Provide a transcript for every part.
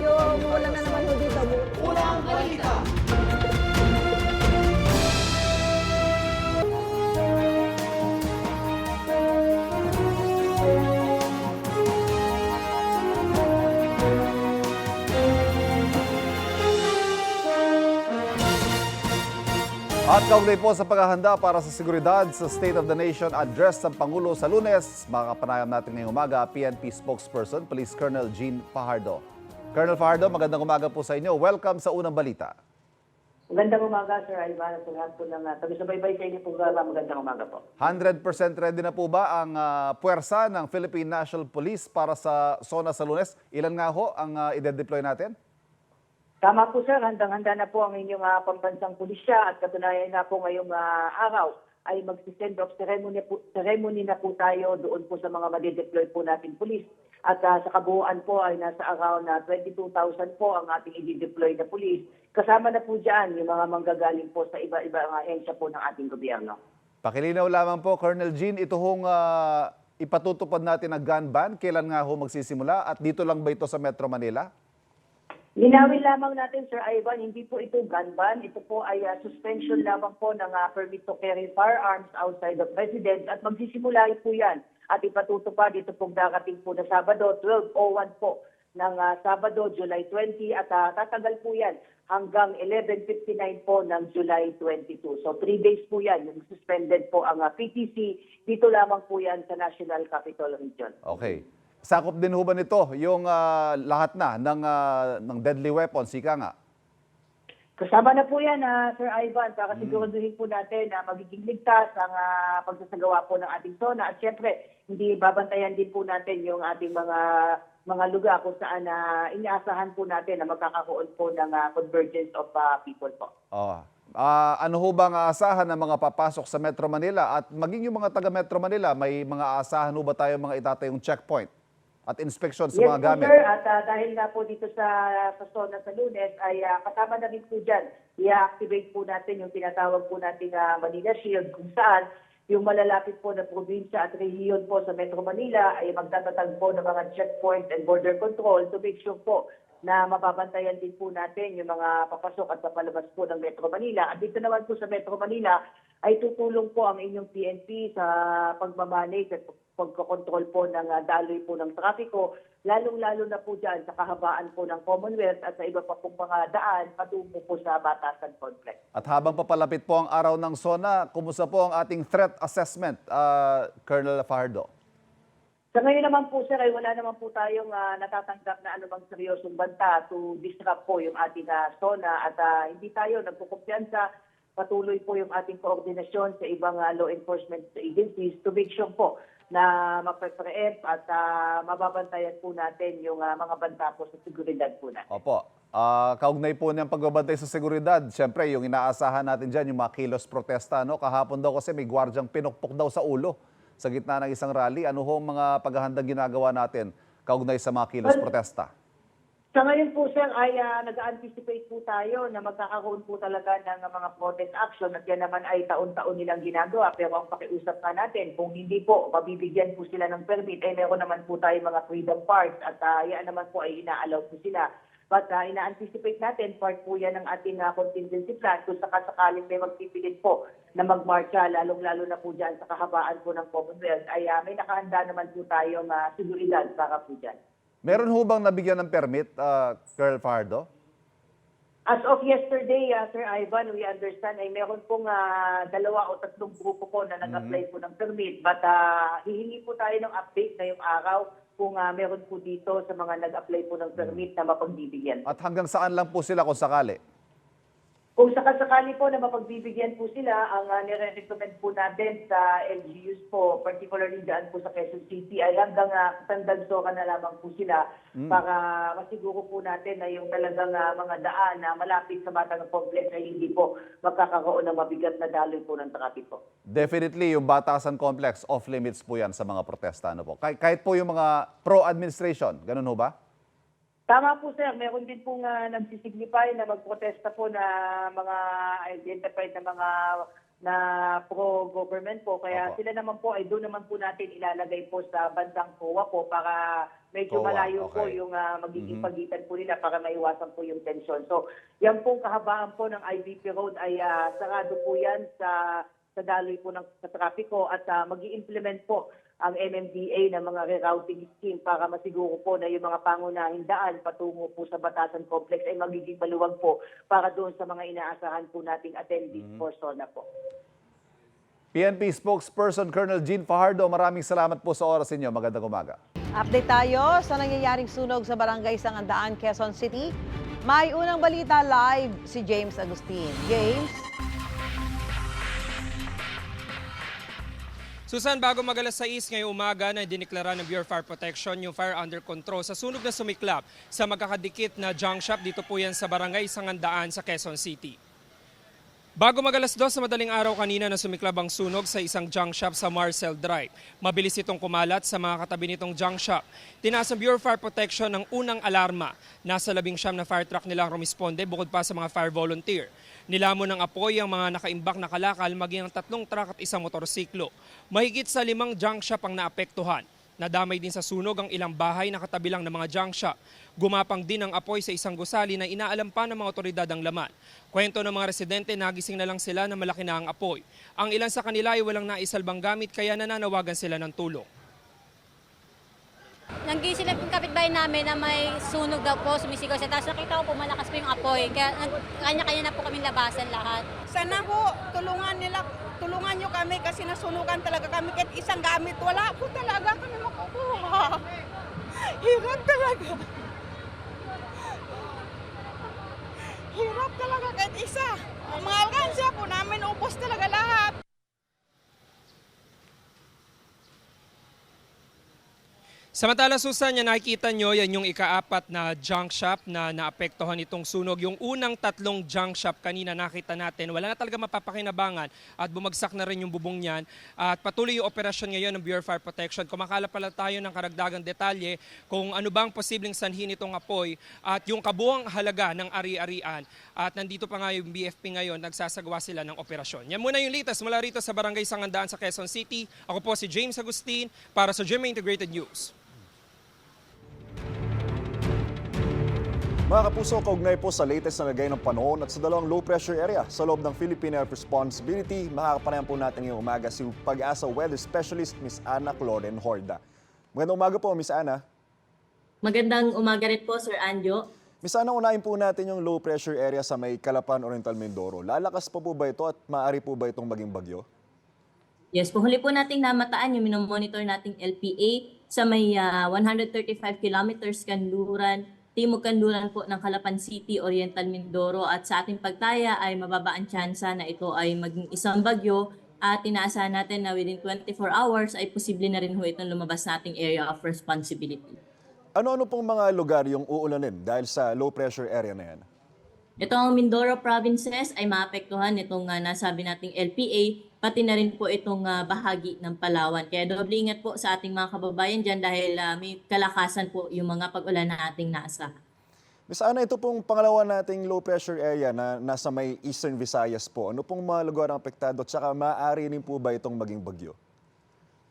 Yung ulan na naman ho dito. At kaugnay po sa paghahanda para sa seguridad sa State of the Nation address ng Pangulo sa lunes, makapanayam natin ngayong umaga, PNP spokesperson, Police Colonel Jean Fajardo. Colonel Fajardo, magandang umaga po sa inyo. Welcome sa unang balita. Magandang umaga, Sir at sa lahat po ng uh, tabi-subaybay sa inyo programa. Magandang umaga po. 100% ready na po ba ang ah, puwersa ng Philippine National Police para sa zona sa lunes? Ilan nga ho ang uh, ide-deploy natin? Tama po, Sir. Handang-handa na po ang inyong uh, pambansang pulisya at katunayan na po ngayong ah, araw ay mag-send off ceremony, po, ceremony na po tayo doon po sa mga madideploy po natin pulis. At ah, sa kabuuan po ay nasa around na 22,000 po ang ating i-deploy na pulis. Kasama na po dyan yung mga manggagaling po sa iba-ibang ahensya po ng ating gobyerno. Pakilinaw lamang po, Colonel Jean, ito hong ah, ipatutupad natin na gun ban. Kailan nga ho magsisimula? At dito lang ba ito sa Metro Manila? Linawin lamang natin, Sir Ivan, hindi po ito gun. Ito po ay ah, suspension lamang po ng ah, permit to carry firearms outside of residence at magsisimula po yan at ipatutupad ito pong darating po na Sabado, 12.01 po ng ah, Sabado, July 20 at ah, tatagal po yan hanggang 11.59 po ng July 22. So three days po yan, yung suspended po ang ah, PTC. Dito lamang po yan sa National Capital Region. Okay. Sakop din ho ba nito yung ah, lahat na ng, ah, ng deadly weapons, ika nga? Kasama na po yan, ah, Sir Ivan, para siguraduhin po natin na magiging ligtas ang ah, pagsasagawa po ng ating zona. At syempre, hindi babantayan din po natin yung ating mga mga lugar kung saan na inaasahan po natin na magkakaroon po ng ah, convergence of ah, people po. Oh. Ah, ano ho ba ang aasahan ng mga papasok sa Metro Manila at maging yung mga taga Metro Manila, may mga aasahan ho ba tayo mga itatayong checkpoint at inspection sa yes mga gamit? sir. At ah, dahil nga po dito sa, sa zona sa lunes, ay ah, kasama na rin po dyan, i-activate po natin yung tinatawag po nating ah, Manila Shield kung saan yung malalapit po na probinsya at rehiyon po sa Metro Manila ay magtatatag po ng mga checkpoint and border control to make sure po na mapapantayan din po natin yung mga papasok at papalabas po ng Metro Manila. At dito naman po sa Metro Manila ay tutulong po ang inyong PNP sa pagmamanage at pagkokontrol po ng ah, daloy po ng trafiko, lalong-lalo na po dyan sa kahabaan po ng Commonwealth at sa iba pa pong mga daan patungo po sa Batasan Complex. At habang papalapit po ang araw ng SONA, kumusta po ang ating threat assessment, ah, Colonel Fajardo? Sa ngayon naman po sir, ay wala naman po tayong ah, natatanggap na anumang seryosong banta to disrupt po yung ating ah, zona at ah, hindi tayo nagkukumpiyansa. Patuloy po yung ating koordinasyon sa ibang ah, law enforcement agencies to make sure po na mapre-preempt at ah, mababantayan po natin yung ah, mga banta po sa seguridad po natin. Opo. Ah, kaugnay po niyang pagbabantay sa seguridad, siyempre yung inaasahan natin dyan, yung mga kilos protesta, no? kahapon daw kasi may gwardyang pinukpok daw sa ulo sa gitna ng isang rally. Ano ho mga paghahandang ginagawa natin kaugnay sa mga kilos Well, protesta? Sa ngayon po, sir, ay ah, nag-anticipate po tayo na magkakaroon po talaga ng mga protest action at yan naman ay taon-taon nilang ginagawa. Pero ang pakiusap nga natin, kung hindi po mabibigyan po sila ng permit, ay meron naman po tayo mga freedom parks at ah, yan naman po ay ina-allow po sila. But ah, ina-anticipate natin, part po yan ng ating ah, contingency plan kung sakasakaling may magpipilit po na magmarcha, lalong-lalo na po dyan sa kahabaan po ng Commonwealth, ay ah, may nakahanda naman po tayong uh, seguridad para po dyan. Meron ho bang nabigyan ng permit, ah, Colonel Fajardo? As of yesterday, uh, Sir Ivan, we understand ay meron pong ah, dalawa o tatlong grupo po na nag-apply po ng permit. But ah, hihingi po tayo ng update ngayong araw kung ah, meron po dito sa mga nag-apply po ng permit na mapagbibigyan. At hanggang saan lang po sila kung sakali? Kung sakasakali po na mapagbibigyan po sila, ang uh, nire-recommend po natin sa LGUs po, particularly dyan po sa Quezon City, ay hanggang uh, Tandagsoka na lamang po sila para masiguro po natin na yung talagang ah, mga daan na malapit sa Batang Complex ay hindi po magkakaroon ng mabigat na daloy po ng trapiko. Definitely, yung Batasan Complex, off-limits po yan sa mga protesta. Ano po? Kahit po yung mga pro-administration, ganun ho ba? Tama po sir, meron din pong uh, nagsisignify na magprotesta po na mga identified na mga na pro-government po. Kaya Opo. sila naman po ay doon naman po natin ilalagay po sa bansang COA po para medyo COA, malayo po okay. yung ah, magiging Mhm. pagitan po nila para maiwasan po yung tensyon. So, yan pong kahabaan po ng IBP Road ay ah, sarado po yan sa sa daloy po ng sa trapiko at uh, mag implement po ang MMDA ng mga rerouting scheme para masiguro po na yung mga pangunahing daan patungo po sa Batasan Complex ay magiging maluwag po para doon sa mga inaasahan po nating attendees for SONA po. PNP spokesperson Colonel Jean Fajardo, maraming salamat po sa oras ninyo. Magandang umaga. Update tayo sa nangyayaring sunog sa barangay Sangandaan, Quezon City. May unang balita live si James Agustin. James? Susan, bago magalas 6 ngayong umaga na diniklara ng Bureau of Fire Protection yung fire under control sa sunog na sumiklap sa magkakadikit na junk shop dito po yan sa barangay Sangandaan sa Quezon City. Bago magalas dos sa madaling araw kanina na sumiklab ang sunog sa isang junk shop sa Marcel Drive. Mabilis itong kumalat sa mga katabi nitong junk shop. Tinaas ng Bureau of Fire Protection ng unang alarma. Nasa labing siyam na fire truck nilang rumisponde bukod pa sa mga fire volunteer. Nilamon ng apoy ang mga nakaimbak na kalakal maging ang tatlong truck at isang motorsiklo. Mahigit sa limang junk shop ang naapektuhan. Nadamay din sa sunog ang ilang bahay na katabi lang ng mga junk shop. Gumapang din ang apoy sa isang gusali na inaalam pa ng mga otoridad ang laman. Kwento ng mga residente, nagising na lang sila na malaki na ang apoy. Ang ilan sa kanila ay walang naisalbang gamit kaya nananawagan sila ng tulong. Nanggising na yung kapitbahay namin na may sunog daw po, sumisigaw siya. Tapos nakita ko po malakas po yung apoy. Kaya kanya-kanya na po kami labasan lahat. Sana po, tulungan nila, tulungan nyo kami kasi nasunugan talaga kami kahit isang gamit. Wala po talaga kami makukuha. Hirap talaga. Hirap talaga kahit isa. Ang mga alkansya po namin, ubos talaga lahat. Samantala Susan, yan nakikita nyo, yan yung ikaapat na junk shop na naapektuhan itong sunog. Yung unang tatlong junk shop kanina nakita natin, wala na talaga mapapakinabangan at bumagsak na rin yung bubong niyan. At patuloy yung operasyon ngayon ng Bureau of Fire Protection. Kumakala pala tayo ng karagdagang detalye kung ano bang posibleng sanhi nitong apoy at yung kabuang halaga ng ari-arian. At nandito pa nga yung BFP ngayon, nagsasagawa sila ng operasyon. Yan muna yung latest mula rito sa Barangay Sangandaan sa Quezon City. Ako po si James Agustin para sa GMA Integrated News. Mga kapuso, kaugnay po sa latest na lagay ng panahon at sa dalawang low pressure area sa loob ng Philippine Air Responsibility, makakapanayan po natin ngayong umaga si Pag-asa Weather Specialist Miss Ana Cloren Horda. Magandang umaga po, Miss Ana. Magandang umaga rin po, Sir Anjo. Miss Ana, unahin po natin yung low pressure area sa may Calapan, Oriental Mindoro. Lalakas pa po ba ito at maaari po ba itong maging bagyo? Yes po, huli po nating namataan yung minomonitor nating LPA sa may ah, 135 kilometers kanluran, timog kanluran po ng Calapan City, Oriental Mindoro at sa ating pagtaya ay mababa ang tsansa na ito ay maging isang bagyo at inaasahan natin na within 24 hours ay posible na rin ho itong lumabas sa ating area of responsibility. Ano-ano pong mga lugar yung uulanin dahil sa low pressure area na yan? Itong Mindoro provinces ay maapektuhan itong uh, nasabi nating LPA, pati na rin po itong ah, bahagi ng Palawan. Kaya doble ingat po sa ating mga kababayan dyan dahil ah, may kalakasan po yung mga pag-ulan na ating nasa. Miss Ana, ito pong pangalawa nating low pressure area na nasa may Eastern Visayas po. Ano pong mga lugar ang apektado at saka maaari rin po ba itong maging bagyo?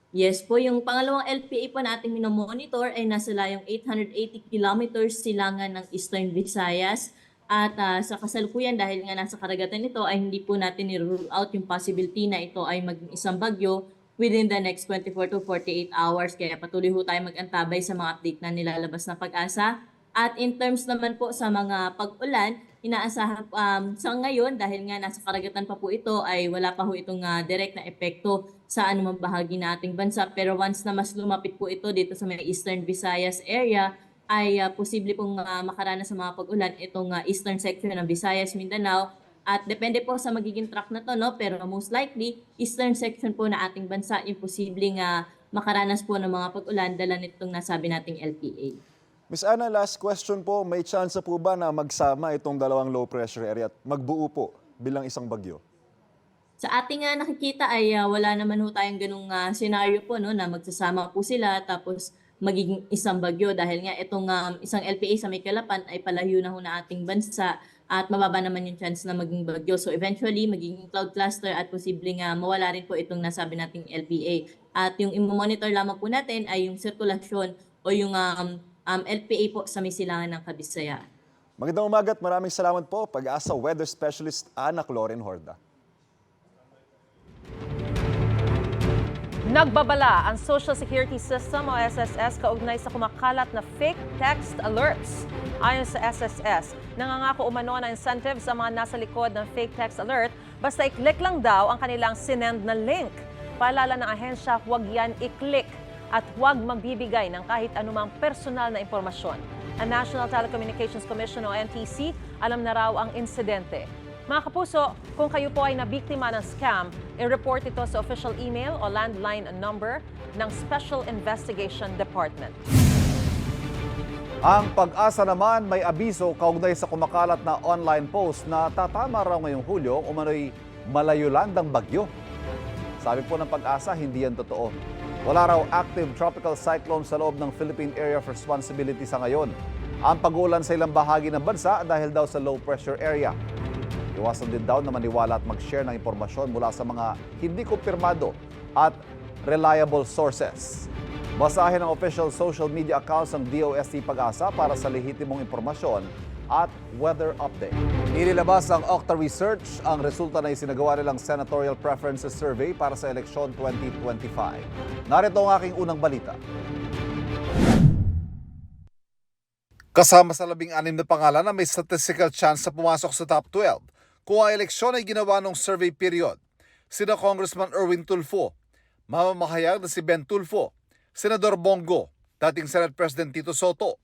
Yes po, yung pangalawang LPA po nating minomonitor ay nasa layong 880 kilometers silangan ng Eastern Visayas. At ah, sa kasalukuyan dahil nga nasa karagatan ito ay hindi po natin ni-rule out yung possibility na ito ay maging isang bagyo within the next 24 to 48 hours. Kaya patuloy ho tayo mag-antabay sa mga update na nilalabas ng pag-asa. At in terms naman po sa mga pag-ulan, inaasahan um, sa ngayon dahil nga nasa karagatan pa po ito ay wala pa ho itong ah, direct na epekto sa anumang bahagi ng ating bansa. Pero once na mas lumapit po ito dito sa may Eastern Visayas area, ay ah, posible pong ah, makaranas sa mga pag-ulan itong ah, eastern section ng Visayas, Mindanao. At depende po sa magiging track na to, no? pero most likely, eastern section po na ating bansa yung posibleng ah, makaranas po ng mga pag-ulan dala nitong nasabi nating LPA. Miss Ana, last question po. May chance po ba na magsama itong dalawang low pressure area at magbuo po bilang isang bagyo? Sa ating nga nakikita ay ah, wala naman ho tayong ganung ah, scenario po no na magsasama po sila tapos magiging isang bagyo dahil nga itong um, isang LPA sa may Kalapan ay palayo na ho na ating bansa at mababa naman yung chance na maging bagyo. So eventually, magiging cloud cluster at posibleng nga mawala rin po itong nasabi nating LPA. At yung i-monitor lamang po natin ay yung sirkulasyon o yung um, um, LPA po sa may silangan ng Kabisaya. Magandang umaga at maraming salamat po, Pag-asa Weather Specialist Ana Cloren Horda. Nagbabala ang Social Security System o SSS kaugnay sa kumakalat na fake text alerts. Ayon sa SSS, nangangako umano ng incentive sa mga nasa likod ng fake text alert basta i-click lang daw ang kanilang sinend na link. Paalala ng ahensya, huwag yan i-click at huwag magbibigay ng kahit anumang personal na impormasyon. Ang National Telecommunications Commission o NTC alam na raw ang insidente. Mga kapuso, kung kayo po ay nabiktima ng scam, i-report ito sa official email o landline number ng Special Investigation Department. Ang pag-asa naman may abiso kaugnay sa kumakalat na online post na tatama raw ngayong Hulyo umano'y malayolandang bagyo. Sabi po ng pag-asa, hindi yan totoo. Wala raw active tropical cyclone sa loob ng Philippine Area of Responsibility sa ngayon. Ang pag-uulan sa ilang bahagi ng bansa dahil daw sa low pressure area. Iwasan din daw na maniwala at mag-share ng impormasyon mula sa mga hindi kumpirmado at reliable sources. Basahin ang official social media accounts ng DOST Pag-asa para sa lehitimong impormasyon at weather update. Inilabas ng Octa Research ang resulta na isinagawa nilang Senatorial Preferences Survey para sa eleksyon 2025. Narito ang aking unang balita. Kasama sa labing anim na pangalan na may statistical chance sa pumasok sa top 12 ang eleksyon ay ginawa ng survey period. Sina Congressman Erwin Tulfo, mamamahayag na si Ben Tulfo, Senador Bongo, dating Senate President Tito Soto,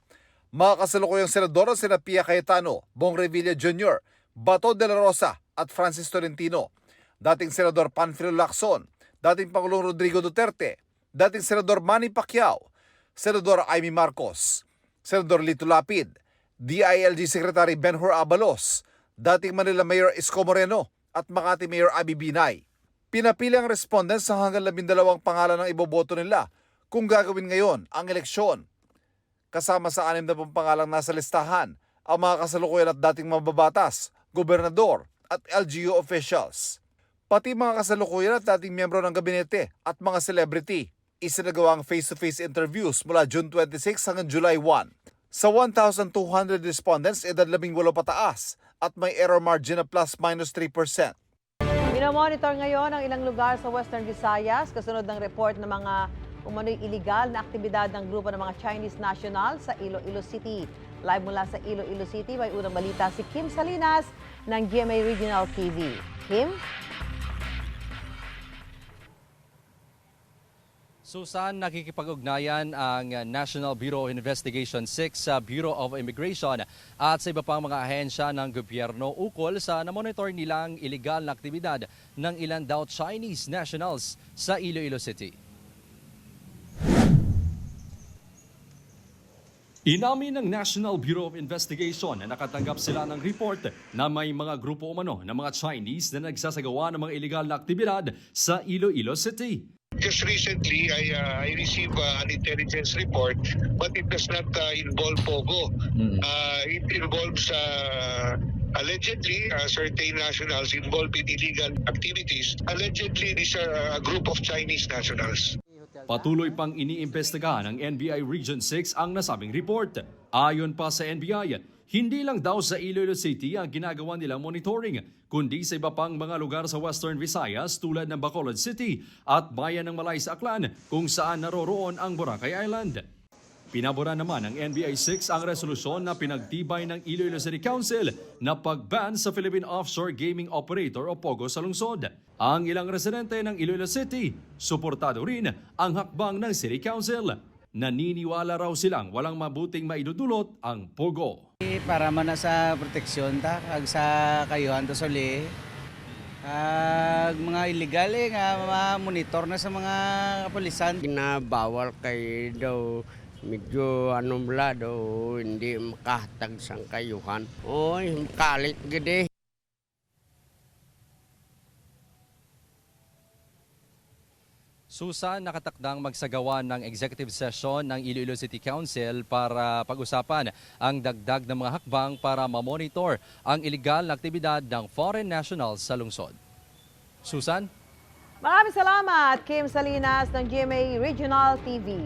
mga kasalukuyang senador na sina Pia Cayetano, Bong Revilla Jr., Bato de la Rosa at Francis Tolentino, dating Senador Panfilo Lacson, dating Pangulong Rodrigo Duterte, dating Senador Manny Pacquiao, Senador Amy Marcos, Senador Lito Lapid, DILG Secretary Benhur Abalos, dating Manila Mayor Isko Moreno at Makati Mayor Abi Binay. Pinapili ang respondents sa hanggang labindalawang pangalan ng iboboto nila kung gagawin ngayon ang eleksyon. Kasama sa anim na pangalang nasa listahan ang mga kasalukuyan at dating mababatas, gobernador at LGU officials. Pati mga kasalukuyan at dating miyembro ng gabinete at mga celebrity. Isinagawa ang face-to-face interviews mula June 26 hanggang July 1. Sa 1,200 respondents, edad 18 pataas at may error margin na plus-minus 3%. Minomonitor ngayon ang ilang lugar sa Western Visayas kasunod ng report ng mga umano'y illegal na aktibidad ng grupo ng mga Chinese national sa Iloilo City. Live mula sa Iloilo City, may unang balita si Kim Salinas ng GMA Regional TV. Kim? Susan, nakikipag-ugnayan ang National Bureau of Investigation 6 sa Bureau of Immigration at sa iba pang mga ahensya ng gobyerno ukol sa namonitor nilang illegal na aktibidad ng ilan daw Chinese nationals sa Iloilo City. Inamin ng National Bureau of Investigation na nakatanggap sila ng report na may mga grupo umano ng mga Chinese na nagsasagawa ng mga illegal na aktibidad sa Iloilo City. Just recently, I, uh, I received uh, an intelligence report, but it does not uh, involve POGO. Uh, it involves uh, allegedly uh, certain nationals involved in illegal activities. Allegedly, these are a group of Chinese nationals. Patuloy pang iniimbestiga ng NBI Region 6 ang nasabing report. Ayon pa sa NBI, hindi lang daw sa Iloilo City ang ginagawa nilang monitoring, kundi sa iba pang mga lugar sa Western Visayas tulad ng Bacolod City at bayan ng Malay sa Aklan kung saan naroroon ang Boracay Island. Pinabura naman ng NBI 6 ang resolusyon na pinagtibay ng Iloilo City Council na pag-ban sa Philippine Offshore Gaming Operator o POGO sa lungsod. Ang ilang residente ng Iloilo City, suportado rin ang hakbang ng City Council. Naniniwala raw silang walang mabuting maidudulot ang POGO. Para man na sa proteksyon ta kag sa kayuhan to soli kag mga illegal eh nga ma-monitor na sa mga kapulisan ginabawal kay daw medyo ano bla daw hindi makahatag sang kayuhan. Oy, kalit gede. Susan, nakatakdang magsagawa ng executive session ng Iloilo City Council para pag-usapan ang dagdag ng mga hakbang para mamonitor ang illegal na aktibidad ng foreign nationals sa lungsod. Susan? Maraming salamat, Kim Salinas ng GMA Regional TV.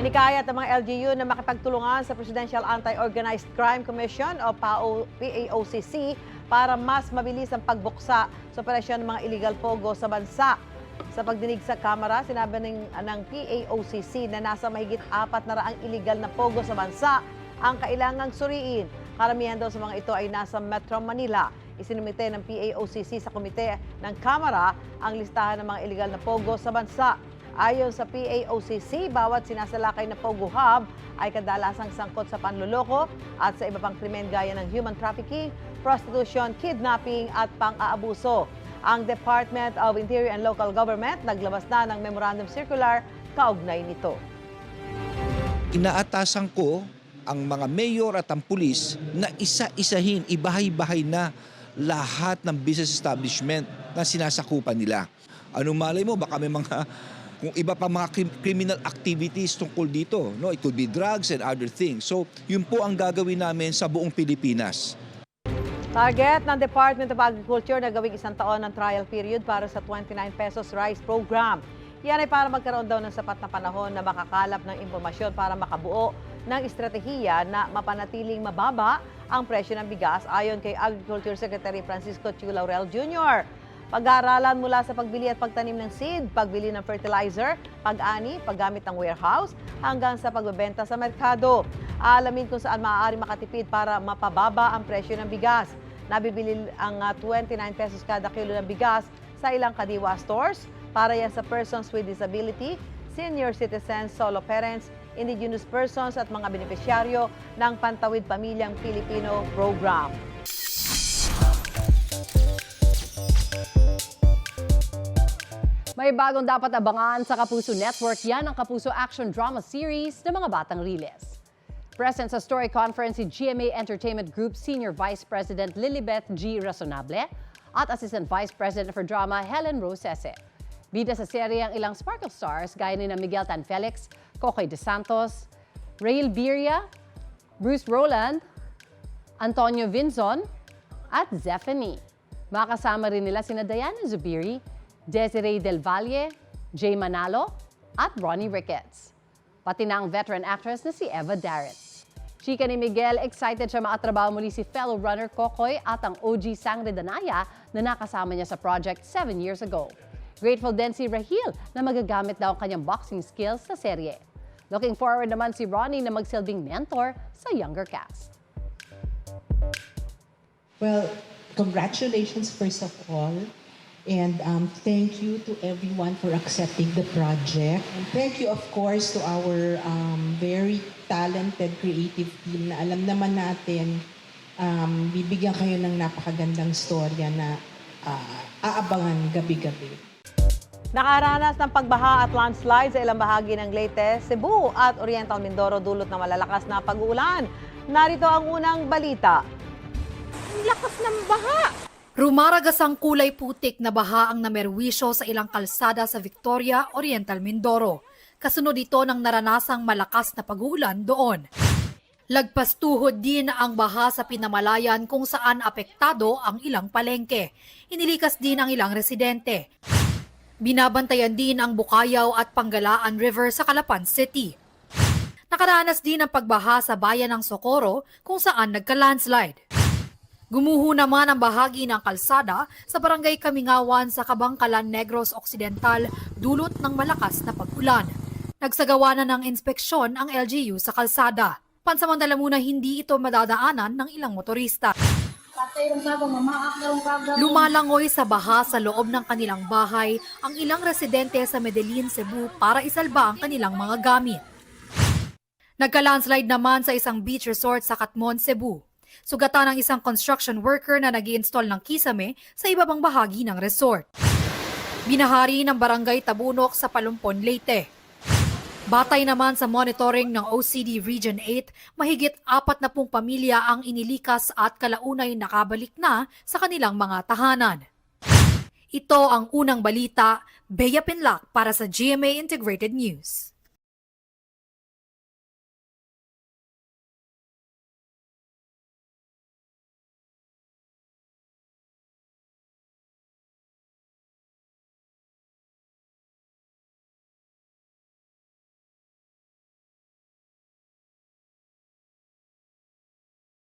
Inikayat ng mga LGU na makipagtulungan sa Presidential Anti-Organized Crime Commission o PAO PAOCC para mas mabilis ang pagbuksa sa operasyon ng mga illegal pogo sa bansa. Sa pagdinig sa Kamara, sinabi ng, ng PAOCC na nasa mahigit apat na raang illegal na pogo sa bansa ang kailangang suriin. Karamihan daw sa mga ito ay nasa Metro Manila. Isinumite ng PAOCC sa komite ng Kamara ang listahan ng mga illegal na pogo sa bansa. Ayon sa PAOCC, bawat sinasalakay na Pogo Hub ay kadalasang sangkot sa panluloko at sa iba pang krimen gaya ng human trafficking, prostitution, kidnapping at pang-aabuso. Ang Department of Interior and Local Government naglabas na ng Memorandum Circular kaugnay nito. inaatasan ko ang mga mayor at ang pulis na isa-isahin, ibahay-bahay na lahat ng business establishment na sinasakupan nila. Ano malay mo, baka may mga kung iba pa mga crim- criminal activities tungkol dito. No? It could be drugs and other things. So, yun po ang gagawin namin sa buong Pilipinas. Target ng Department of Agriculture na gawing isang taon ng trial period para sa 29 pesos rice program. Yan ay para magkaroon daw ng sapat na panahon na makakalap ng impormasyon para makabuo ng estratehiya na mapanatiling mababa ang presyo ng bigas ayon kay Agriculture Secretary Francisco Chu Laurel Jr. Pag-aaralan mula sa pagbili at pagtanim ng seed, pagbili ng fertilizer, pag-ani, paggamit ng warehouse, hanggang sa pagbebenta sa merkado. Alamin kung saan maaari makatipid para mapababa ang presyo ng bigas. Nabibili ang ah, 29 pesos kada kilo ng bigas sa ilang kadiwa stores para yan sa persons with disability, senior citizens, solo parents, indigenous persons at mga benepisyaryo ng Pantawid Pamilyang Pilipino Program. May bagong dapat abangan sa Kapuso Network. Yan ang Kapuso Action Drama Series ng mga batang riles. Present sa story conference si GMA Entertainment Group Senior Vice President Lilibeth G. Razonable at Assistant Vice President for Drama Helen Rose Ese. Bida sa serye ang ilang Sparkle Stars gaya ni na Miguel Tan Felix, Cocoy De Santos, Rail Biria, Bruce Roland, Antonio Vinzon, at Zephanie. Makasama rin nila sina Diana Zubiri, Desiree Del Valle, Jay Manalo, at Ronnie Ricketts. Pati na ang veteran actress na si Eva Darrett. Chika ni Miguel, excited siya makatrabaho muli si fellow runner Kokoy at ang OG Sangre Danaya na nakasama niya sa project 7 years ago. Grateful din si Rahil na magagamit daw ang kanyang boxing skills sa serye. Looking forward naman si Ronnie na magsilbing mentor sa younger cast. Well, congratulations first of all. And um, thank you to everyone for accepting the project. And thank you, of course, to our um, very talented creative team na alam naman natin, um, bibigyan kayo ng napakagandang storya na ah, aabangan gabi-gabi. Nakaranas ng pagbaha at landslide sa ilang bahagi ng Leyte, Cebu at Oriental Mindoro dulot ng malalakas na pag-uulan. Narito ang unang balita. Ang lakas ng baha! Rumaragas ang kulay putik na baha ang namerwisyo sa ilang kalsada sa Victoria, Oriental Mindoro. Kasunod ito ng naranasang malakas na pag-uulan doon. Lagpas tuhod din ang baha sa Pinamalayan kung saan apektado ang ilang palengke. Inilikas din ang ilang residente. Binabantayan din ang Bukayaw at Panggalaan River sa Calapan City. Nakaranas din ang pagbaha sa bayan ng Socorro kung saan nagka-landslide. Gumuho naman ang bahagi ng kalsada sa barangay Kamingawan sa Kabangkalan Negros Occidental dulot ng malakas na pag-ulan. Nagsagawa na ng inspeksyon ang LGU sa kalsada. Pansamantala muna hindi ito madadaanan ng ilang motorista. Lumalangoy sa baha sa loob ng kanilang bahay ang ilang residente sa Medellin, Cebu para isalba ang kanilang mga gamit. Nagka-landslide naman sa isang beach resort sa Katmon, Cebu. Sugatan ng isang construction worker na nag install ng kisame sa iba pang bahagi ng resort. Binahari ng barangay Tabunok sa Palumpon, Leyte. Batay naman sa monitoring ng OCD Region 8, mahigit apat na pung pamilya ang inilikas at kalaunay nakabalik na sa kanilang mga tahanan. Ito ang unang balita, Bea Pinlac para sa GMA Integrated News.